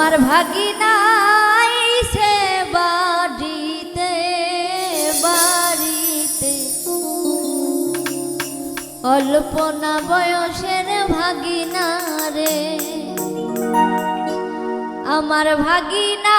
আমার ভাগিনাই সে বাড়িতে বাড়িতে। অল্পনা বয়সের ভাগিনা রে আমার ভাগিনা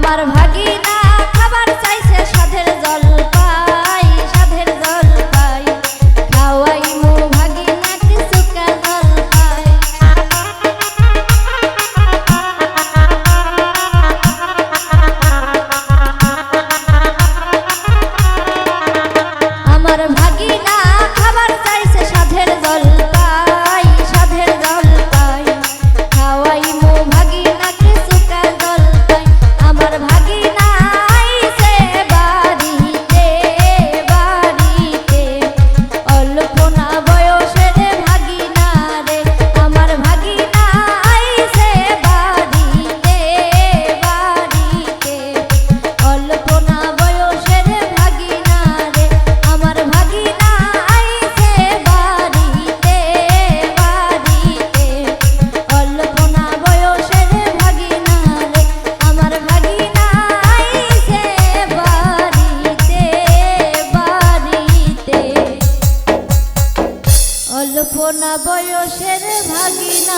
আমার ভাগি বয়সের ভাগিনা।